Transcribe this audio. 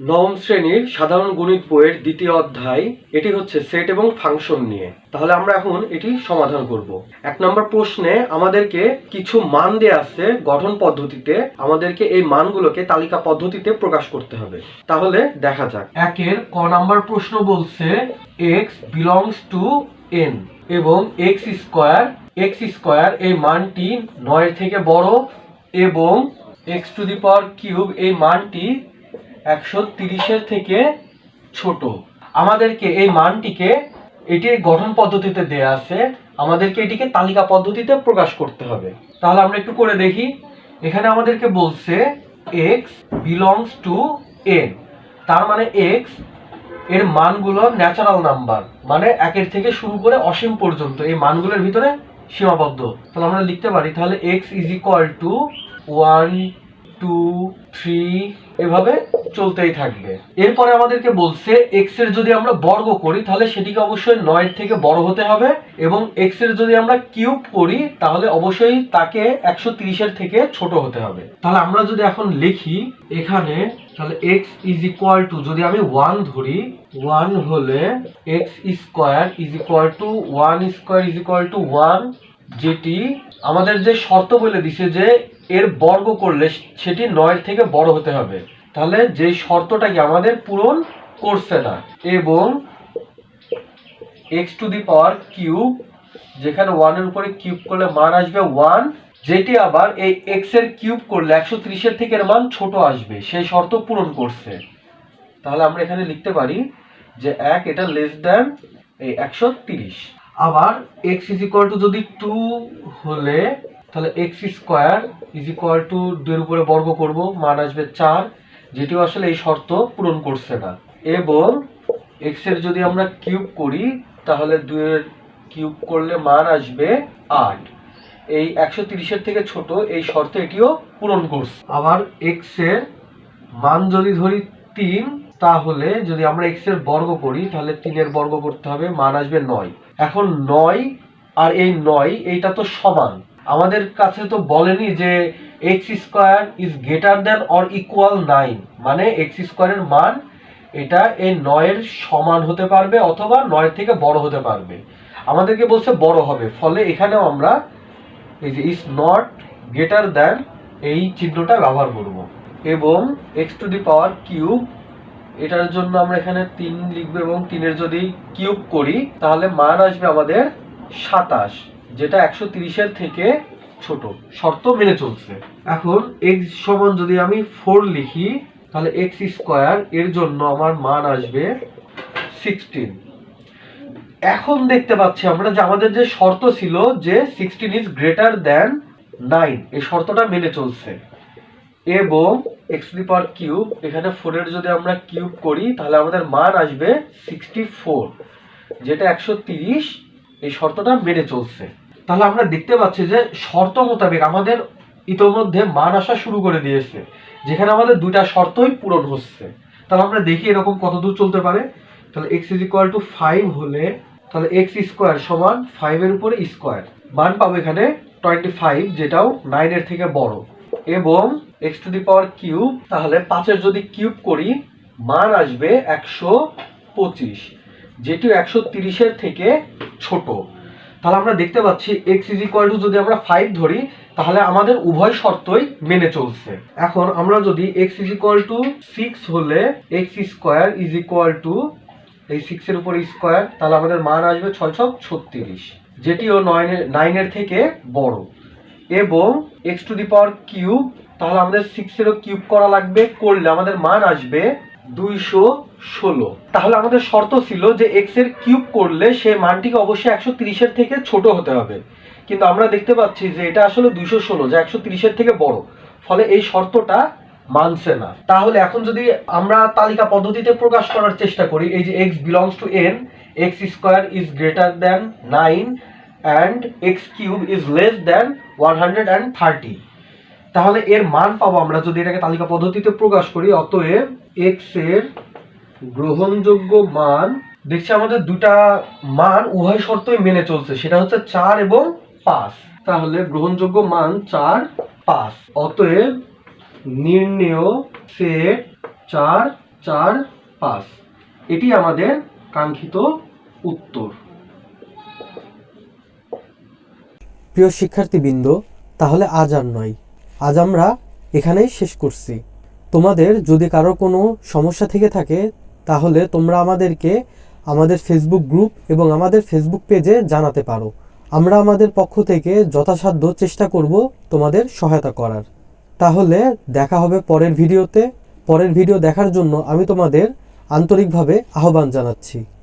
নবম শ্রেণির সাধারণ গণিত বইয়ের দ্বিতীয় অধ্যায়, এটি হচ্ছে সেট এবং ফাংশন নিয়ে। তাহলে আমরা এখন এটি সমাধান করব। এক নম্বর প্রশ্নে আমাদেরকে কিছু মান দেয়া আছে গঠন পদ্ধতিতে। আমাদেরকে এই মানগুলোকে তালিকা পদ্ধতিতে প্রকাশ করতে হবে। তাহলে দেখা যাক। একের ক নাম্বার প্রশ্ন বলছে এক্স বিলংস টু এন এবং এক্স স্কোয়ার এক্স স্কোয়ার এই মানটি নয়ের থেকে বড় এবং x to the power cube এই মানটি একশো তিরিশের থেকে ছোট। আমাদেরকে এই মানটিকে, এটি গঠন পদ্ধতিতে দেয়া আছে, আমাদেরকে এটিকে তালিকা পদ্ধতিতে প্রকাশ করতে হবে। তাহলে আমরা একটু করে দেখি। এখানে আমাদেরকে বলছে এক্স বিলংস টু এন তার মানে এক্সের মানগুলো ন্যাচারাল নাম্বার মানে একের থেকে শুরু করে অসীম পর্যন্ত, এই মানগুলোর ভিতরে সীমাবদ্ধ। তাহলে আমরা লিখতে পারি, তাহলে x is equal to one two three এভাবে চলতেই থাকবে। এরপরে আমাদেরকে বলছে এক্সের যদি আমরা বর্গ করি, তাহলে সেটিকে অবশ্যই নয়ের থেকে বড় হতে হবে এবং এক্সের যদি আমরা কিউব করি, তাহলে অবশ্যই তাকে একশো তিরিশের থেকে ছোট হতে হবে। তাহলে আমরা যদি এখন লিখি এখানে, তাহলে এক্স ইজ ইকুয়াল টু যদি আমি ওয়ান ধরি ওয়ান হলে x square is equal to one square is equal to one যেটি আমাদের যে শর্ত বলে দিছে যে এর বর্গ করলে সেটি নয়ের থেকে বড় হতে হবে। তাহলে যে শর্তটাকে আমাদের পূরণ করছে না, এবং x to the power cube যেখানে ওয়ানের উপরে কিউব করলে মান আসবে ওয়ান যেটি আবার এই এক্সের কিউব করলে একশো ত্রিশের থেকে এর মান ছোট আসবে, সেই শর্ত পূরণ করছে। তাহলে আমরা এখানে লিখতে পারি যে এক এটা লেস দ্যান এই একশো তিরিশ। আবার এক্স ইজ ইকুয়াল টু যদি টু হলে তাহলে x square is equal to দুইয়ের উপরে বর্গ করব, মান আসবে চার, যেটিও আসলে এই শর্ত পূরণ করছে না। এবং এক্সের যদি আমরা কিউব করি, তাহলে দুইয়ের কিউব করলে মান আসবে আট। এই একশো তিরিশের থেকে ছোট, এই শর্ত এটিও পূরণ করছে। আবার এক্সের মান যদি ধরি তিন, তাহলে যদি আমরা এক্সের বর্গ করি, তাহলে তিনের বর্গ করতে হবে, মান আসবে নয়। এখন নয় আর এই নয়, এইটা তো সমান। আমাদের কাছে তো বলেনি যে x square is greater than or equal nine মানে এক্স স্কোয়ারের মান এটা এই নয়ের সমান হতে পারবে অথবা নয়ের থেকে বড় হতে পারবে। আমাদেরকে বলছে বড় হবে, ফলে এখানেও আমরা এই যে ইজ নট গ্রেটার দ্যান এই চিহ্নটা ব্যবহার করব। এবং x to the power cube এটার জন্য আমরা এখানে তিন লিখব এবং তিনের যদি কিউব করি, তাহলে মান আসবে আমাদের সাতাশ। যেটা একশো তিরিশের থেকে ছোট। শর্ত মেনে চলছে। এখন এক্স সমান যদি আমি ফোর লিখি, তাহলে এক্স স্কোয়ার এর জন্য আমার মান আসবে সিক্সটিন এখন দেখতে পাচ্ছি আমরা যে আমাদের যে শর্ত ছিল যে sixteen is greater than nine এই শর্তটা মেনে চলছে। এবং এক্স পাওয়ার কিউব এখানে ফোরের যদি আমরা কিউব করি, তাহলে আমাদের মান আসবে সিক্সটি ফোর যেটা একশো তিরিশ, এই শর্তটা মেনে চলছে। তাহলে আমরা দেখতে পাচ্ছি যে শর্ত মোতাবেক আমাদের ইতোমধ্যে মান আসা শুরু করে দিয়েছে, যেখানে আমাদের দুইটা শর্তই পূরণ হচ্ছে। তাহলে আমরা দেখি এরকম কত দূর চলতে পারে। তাহলে x is equal to five হলে, তাহলে এক্স স্কোয়ার সমান ফাইভের উপরে স্কোয়ার মান পাবো এখানে টোয়েন্টি ফাইভ যেটাও নাইনের থেকে বড়। এবং x to the power cube তাহলে পাঁচের যদি কিউব করি, মান আসবে একশো পঁচিশ যেটিও একশো তিরিশের থেকে ছোট। তাহলে আমরা দেখতে পাচ্ছি এক্স ইজ ইকুয়াল টু যদি আমরা ফাইভ ধরি, তাহলে আমাদের উভয় শর্তই মেনে চলছে। এখন আমরা যদি x is equal to six হলে x square is equal to এই সিক্সের উপর স্কোয়ার তাহলে আমাদের মান আসবে ছয় ছক ছত্রিশ, যেটিও নয়নের নাইনের থেকে বড়। এবং x to the power cube তাহলে আমাদের সিক্সেরও কিউব করা লাগবে, করলে আমাদের মান আসবে দুইশো ষোলো। তাহলে আমাদের শর্ত ছিল যে এক্সের কিউব করলে সে মানটিকে অবশ্যই একশো তিরিশের থেকে ছোট হতে হবে। কিন্তু আমরা দেখতে পাচ্ছি যে এটা আসলে দুইশো ষোলো, যা একশো তিরিশের থেকে বড়। ফলে এই শর্তটা মানছে না। তাহলে এখন যদি আমরা তালিকা পদ্ধতিতে প্রকাশ করার চেষ্টা করি, এই যে x belongs to N x square is greater than nine and x cube is less than one hundred and thirty তাহলে এর মান পাবো আমরা যদি এটাকে তালিকা পদ্ধতিতে প্রকাশ করি, অতএব এক্সের গ্রহণযোগ্য মান, দেখছি আমাদের দুটা মান উভয় শর্তই মেনে চলছে, সেটা হচ্ছে চার এবং পাঁচ। তাহলে গ্রহণযোগ্য মান চার, পাঁচ। অতএব নির্ণেয় সেট চার চার, পাঁচ। এটি আমাদের কাঙ্ক্ষিত উত্তর। প্রিয় শিক্ষার্থীবৃন্দ, তাহলে আজ আর নয়। আজ আমরা এখানেই শেষ করছি। তোমাদের যদি কারও কোনো সমস্যা থেকে থাকে, তাহলে তোমরা আমাদেরকে আমাদের ফেসবুক গ্রুপ এবং আমাদের ফেসবুক পেজে জানাতে পারো। আমরা আমাদের পক্ষ থেকে যথাসাধ্য চেষ্টা করব তোমাদের সহায়তা করার। তাহলে দেখা হবে পরের ভিডিওতে। পরের ভিডিও দেখার জন্য আমি তোমাদের আন্তরিকভাবে আহ্বান জানাচ্ছি।